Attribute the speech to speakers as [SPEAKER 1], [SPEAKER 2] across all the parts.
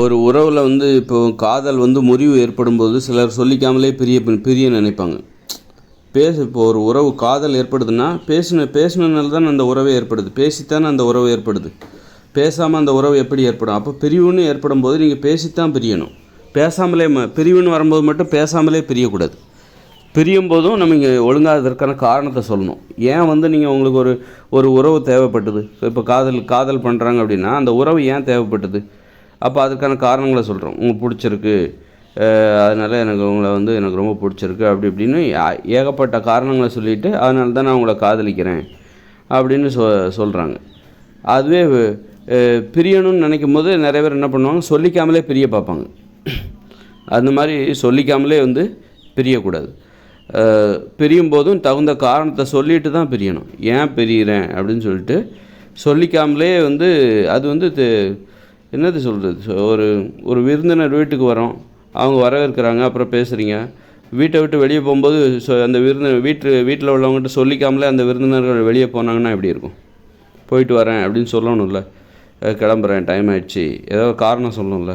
[SPEAKER 1] ஒரு உறவில் வந்து இப்போ காதல் வந்து முறிவு ஏற்படும் போது சிலர் சொல்லிக்காமலே பிரிய பிரிய நினைப்பாங்க. பேச இப்போ ஒரு உறவு காதல் ஏற்படுதுன்னா பேசின பேசினதுனால தான் அந்த உறவே ஏற்படுது. பேசித்தானே அந்த உறவு ஏற்படுது. பேசாமல் அந்த உறவு எப்படி ஏற்படும்? அப்போ பிரிவுன்னு ஏற்படும் போது நீங்கள் பேசித்தான் பிரியணும். பேசாமலே ம பிரிவுன்னு வரும்போது மட்டும் பேசாமலே பிரியக்கூடாது. பிரியும் போதும் நம்ம இங்கே ஒழுங்காக இதற்கான காரணத்தை சொல்லணும். ஏன் வந்து நீங்கள் உங்களுக்கு ஒரு ஒரு உறவு தேவைப்பட்டது? இப்போ காதல் காதல் பண்ணுறாங்க அப்படின்னா அந்த உறவு ஏன் தேவைப்பட்டது? அப்போ அதுக்கான காரணங்களை சொல்கிறோம் உங்களுக்கு பிடிச்சிருக்கு. அதனால் அதனால எனக்கு உங்களை வந்து எனக்கு ரொம்ப பிடிச்சிருக்கு. அப்படி இப்படின்னு ஏகப்பட்ட காரணங்களை சொல்லிவிட்டு அதனால தான் நான் உங்களை காதலிக்கிறேன். அப்படின்னு சொ சொல்கிறாங்க அதுவே பிரியணும்னு நினைக்கும் போது நிறைய பேர் என்ன பண்ணுவாங்க? சொல்லிக்காமலே பிரிய பார்ப்பாங்க. அந்த மாதிரி சொல்லிக்காமலே வந்து பிரியக்கூடாது. பிரியும் போதும் தகுந்த காரணத்தை சொல்லிட்டு தான் பிரியணும். ஏன் பிரியிறேன்? அப்படின்னு சொல்லிட்டு சொல்லிக்காமலே வந்து அது வந்து என்னது சொல்கிறது ஒரு ஒரு விருந்தினர் வீட்டுக்கு வரோம். அவங்க வரவேற்கிறாங்க அப்புறம் பேசுகிறீங்க வீட்டை விட்டு வெளியே போகும்போது ஸோ அந்த விருந்தினர் வீட்டு வீட்டில் உள்ளவங்ககிட்ட சொல்லிக்காமலே அந்த விருந்தினர்கள் வெளியே போனாங்கன்னா எப்படி இருக்கும்? போயிட்டு வரேன் அப்படின்னு சொல்லணும்ல. கிளம்புறேன் டைம் ஆயிடுச்சு. ஏதோ ஒரு காரணம் சொல்லணும்ல.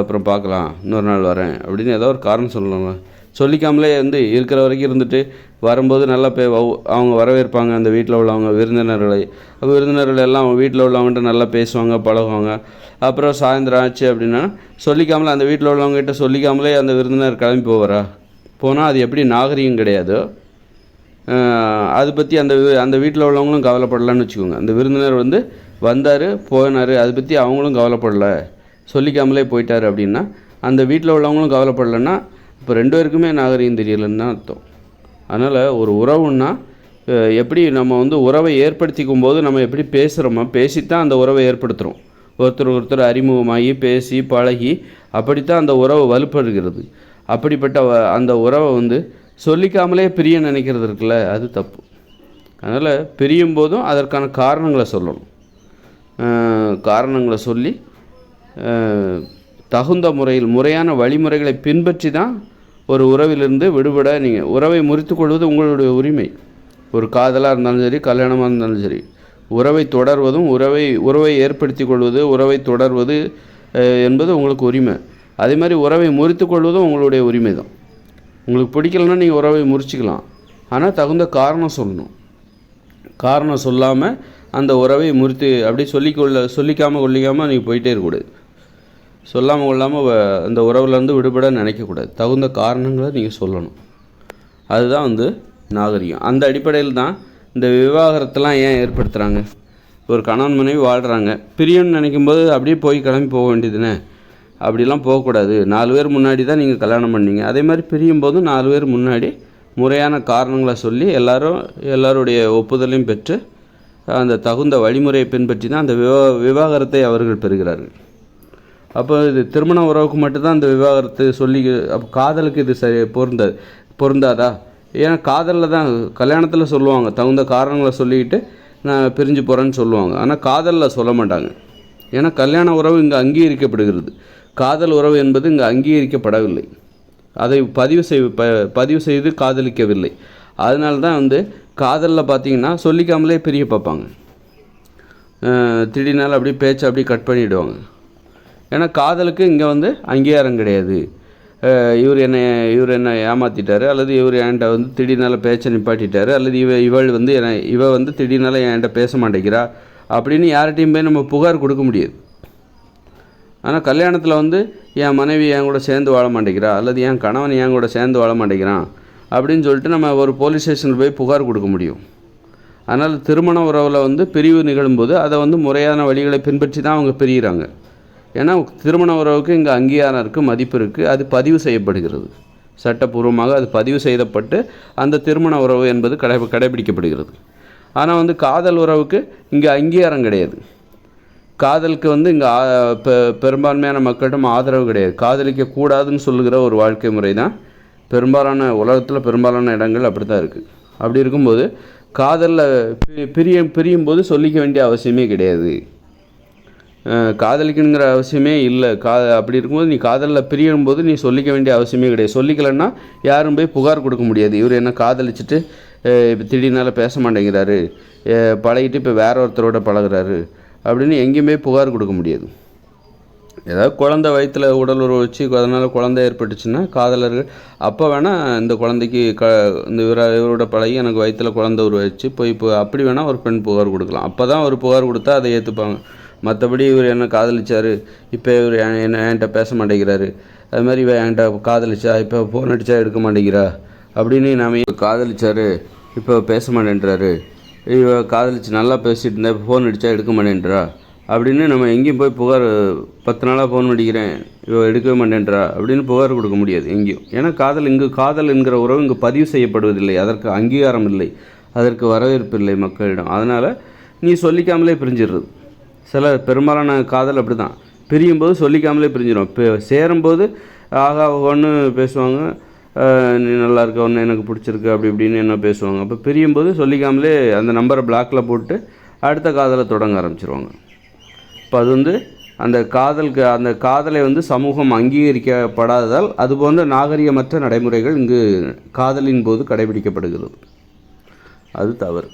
[SPEAKER 1] அப்புறம் பார்க்கலாம் இன்னொரு நாள் வரேன் அப்படின்னு ஏதோ ஒரு காரணம் சொல்லணும்ல. சொல்லிக்காமலே வந்து இருக்கிற வரைக்கும் இருந்துட்டு வரும்போது நல்லா பே அவங்க வரவேற்பாங்க அந்த வீட்டில் உள்ளவங்க விருந்தினர்களை. விருந்தினர்கள் எல்லாம் அவங்க வீட்டில் உள்ளவங்ககிட்ட நல்லா பேசுவாங்க பழகுவாங்க. அப்புறம் சாயந்தரம் ஆச்சு அப்படின்னா சொல்லிக்காமலே அந்த வீட்டில் உள்ளவங்ககிட்ட சொல்லிக்காமலே அந்த விருந்தினர் கிளம்பி போவாரா? போனால் அது எப்படி நாகரிகம் கிடையாதோ? அதை பற்றி அந்த அந்த வீட்டில் உள்ளவங்களும் கவலைப்படலான்னு வச்சுக்கோங்க. அந்த விருந்தினர் வந்து வந்தார் போனார் அதை பற்றி அவங்களும் கவலைப்படல. சொல்லிக்காமலே போயிட்டார் அப்படின்னா அந்த வீட்டில் உள்ளவங்களும் கவலைப்படலைன்னா இப்போ ரெண்டு பேருக்குமே நாகரிகம் தெரியலன்னு தான் அர்த்தம். அதனால் ஒரு உறவுன்னா எப்படி நம்ம வந்து உறவை ஏற்படுத்திக்கும் போது நம்ம எப்படி பேசுகிறோமோ பேசித்தான் அந்த உறவை ஏற்படுத்துகிறோம் ஒருத்தர் ஒருத்தர் அறிமுகமாகி பேசி பழகி அப்படித்தான் அந்த உறவை வலுப்படுகிறது. அப்படிப்பட்ட வ- அந்த உறவை வந்து சொல்லிக்காமலே பிரிய நினைக்கிறது இருக்குல்ல அது தப்பு. அதனால் பிரியும் போதும் அதற்கான காரணங்களை சொல்லணும். காரணங்களை சொல்லி தகுந்த முறையில் முறையான வழிமுறைகளை பின்பற்றி தான் ஒரு உறவிலிருந்து விடுபட நீங்கள் உறவை முறித்து கொள்வது உங்களுடைய உரிமை. ஒரு காதலாக இருந்தாலும் சரி கல்யாணமாக இருந்தாலும் சரி. உறவை தொடர்வதும் உறவை உறவை ஏற்படுத்தி கொள்வது உறவை தொடர்வது என்பது உங்களுக்கு உரிமை. அதே மாதிரி உறவை முறித்து கொள்வதும் உங்களுடைய உரிமை தான். உங்களுக்கு பிடிக்கலன்னா நீங்கள் உறவை முறிச்சிக்கலாம். ஆனால் தகுந்த காரணம் சொல்லணும். காரணம் சொல்லாமல் அந்த உறவை முறித்து அப்படியே சொல்லிக்கொள்ள சொல்லிக்காமல் கொள்ளிக்காமல் நீங்கள் போயிட்டே இருக்கக்கூடாது. சொல்லாமல் கொள்ளாமல் அந்த உறவுலேருந்து விடுபட நினைக்கக்கூடாது. தகுந்த காரணங்களை நீங்கள் சொல்லணும். அதுதான் வந்து நாகரிகம். அந்த அடிப்படையில் தான் இந்த விவாகரத்தெல்லாம் ஏன் ஏற்படுத்துகிறாங்க ஒரு கணவன் மனைவி வாழ்கிறாங்க பிரியன்னு நினைக்கும் போது அப்படியே போய் கிளம்பி போக வேண்டியதுனே. அப்படிலாம் போகக்கூடாது. நாலு பேர் முன்னாடி தான் நீங்கள் கல்யாணம் பண்ணீங்க. அதே மாதிரி பிரியும் போதும் நாலு பேர் முன்னாடி முறையான காரணங்களை சொல்லி எல்லாரும் எல்லாருடைய ஒப்புதலையும் பெற்று அந்த தகுந்த வழிமுறையை பின்பற்றி தான் அந்த விவா விவாகரத்தை அவர்கள் பெறுகிறார்கள். அப்போ இது திருமண உறவுக்கு மட்டும்தான் இந்த விவாகரத்து சொல்லி அப்போ காதலுக்கு இது சரி பொருந்தாது பொருந்தாதா? ஏன்னா காதலில் தான் கல்யாணத்தில் சொல்லுவாங்க தகுந்த காரணங்களை சொல்லிக்கிட்டு நான் பிரிஞ்சு போகிறேன்னு சொல்லுவாங்க. ஆனால் காதலில் சொல்ல மாட்டாங்க. ஏன்னா கல்யாண உறவு இங்கே அங்கீகரிக்கப்படுகிறது. காதல் உறவு என்பது இங்கே அங்கீகரிக்கப்படவில்லை. அதை பதிவு செய் ப பதிவு செய்து காதலிக்கவில்லை. அதனால தான் வந்து காதலில் பார்த்தீங்கன்னா சொல்லிக்காமலே பிரிய பார்ப்பாங்க. திடீர்னால அப்படியே பேச்சை அப்படியே கட் பண்ணிவிடுவாங்க ஏன்னா காதலுக்கு இங்கே வந்து அங்கீகாரம் கிடையாது. இவர் என்னை இவர் என்னை ஏமாற்றிட்டாரு அல்லது இவர் என்கிட்ட வந்து திடீர்னால பேச்சை நிப்பாட்டிட்டாரு அல்லது இவ இவள் வந்து என்னை இவ வந்து திடீர்னால என்கிட்ட பேச மாட்டேங்கிறா அப்படின்னு யார்கிட்டையும் போய் நம்ம புகார் கொடுக்க முடியாது. ஆனால் கல்யாணத்தில் வந்து என் மனைவி என் கூட சேர்ந்து வாழ மாட்டேங்கிறா அல்லது என் கணவன் என் கூட சேர்ந்து வாழ மாட்டேங்கிறான் அப்படின்னு சொல்லிட்டு நம்ம ஒரு போலீஸ் ஸ்டேஷனில் போய் புகார் கொடுக்க முடியும். அதனால் திருமண உறவில் வந்து பிரிவு நிகழும்போது அதை வந்து முறையான வழிகளை பின்பற்றி தான் அவங்க பிரிகிறாங்க ஏன்னா திருமண உறவுக்கு இங்கே அங்கீகாரம் இருக்குது மதிப்பு இருக்குது அது பதிவு செய்யப்படுகிறது. சட்டப்பூர்வமாக அது பதிவு செய்யப்பட்டு அந்த திருமண உறவு என்பது கடை கடைபிடிக்கப்படுகிறது. ஆனால் வந்து காதல் உறவுக்கு இங்கே அங்கீகாரம் கிடையாது. காதலுக்கு வந்து இங்கே பெரும்பான்மையான மக்களிடம் ஆதரவு கிடையாது. காதலிக்க கூடாதுன்னு சொல்லுகிற ஒரு வாழ்க்கை முறை தான் பெரும்பாலான உலகத்தில் பெரும்பாலான இடங்கள் அப்படி தான் இருக்குது அப்படி இருக்கும்போது காதலில் பி- பிரிய பிரியும் போது சொல்லிக்க வேண்டிய அவசியமே கிடையாது. காதலிக்கணுங்கிற அவசியமே இல்லை. கா அப்படி இருக்கும்போது நீ காதலில் பிரியும் போது நீ சொல்லிக்க வேண்டிய அவசியமே கிடையாது. சொல்லிக்கலைன்னா யாரும் போய் புகார் கொடுக்க முடியாது. இவர் என்ன காதலிச்சுட்டு இப்போ திடீர்னால பேச மாட்டேங்கிறாரு. பழகிட்டு இப்போ வேற ஒருத்தரோட பழகுறாரு. அப்படின்னு எங்கேயுமே புகார் கொடுக்க முடியாது. ஏதாவது குழந்தை வயிற்றில் உடல் உறவு வச்சு அதனால் குழந்தை ஏற்பட்டுச்சுன்னா காதலர்கள் அப்போ வேணால் இந்த குழந்தைக்கு க இந்த இவர இவரோட பழகி எனக்கு வயிற்றில் குழந்தை உருவாச்சு போய் இப்போ அப்படி வேணால் ஒரு பெண் புகார் கொடுக்கலாம். அப்போ தான் ஒரு புகார் கொடுத்தா அதை ஏற்றுப்பாங்க மற்றபடி இவர் என்ன காதலிச்சார் இப்போ இவர் என்ன என்கிட்ட பேச மாட்டேங்கிறாரு. அது மாதிரி இவன் என்கிட்ட காதலிச்சா இப்போ ஃபோன் அடித்தா எடுக்க மாட்டேங்கிறா. அப்படின்னு நாம காதலிச்சாரு இப்போ பேச மாட்டேன்றாரு. இவ காதலிச்சு நல்லா பேசிட்டு இருந்தா இப்போ ஃபோன் அடித்தா எடுக்க மாட்டேன்றா. அப்படின்னு நம்ம எங்கேயும் போய் புகார் பத்து நாளாக ஃபோன் அடிக்கிறேன் இவ எடுக்கவே மாட்டேன்றா. அப்படின்னு புகார் கொடுக்க முடியாது எங்கேயும். ஏன்னா காதல் இங்கு காதல் என்கிற உறவு இங்கே பதிவு செய்யப்படுவதில்லை. அதற்கு அங்கீகாரம் இல்லை. அதற்கு வரவேற்பு இல்லை மக்களிடம். அதனால் நீ சொல்லிக்காமலே பிரிஞ்சிடுறது. சில பெரும்பாலான காதல் அப்படி தான் பிரியும் போது சொல்லிக்காமலே பிரிஞ்சிடும் இப்போ சேரும்போது ஆகா ஒன்று பேசுவாங்க. நீ நல்லா இருக்க ஒன்று எனக்கு பிடிச்சிருக்கு அப்படி இப்படின்னு என்ன பேசுவாங்க. அப்போ பிரியும் போது சொல்லிக்காமலே அந்த நம்பரை பிளாக்கில் போட்டு அடுத்த காதலை தொடங்க ஆரம்பிச்சிருவாங்க. இப்போ அது வந்து அந்த காதலுக்கு அந்த காதலை வந்து சமூகம் அங்கீகரிக்கப்படாததால் அது போன்ற நாகரிகமற்ற நடைமுறைகள் இங்கு காதலின் போது கடைபிடிக்கப்படுகிறது. அது தவறு.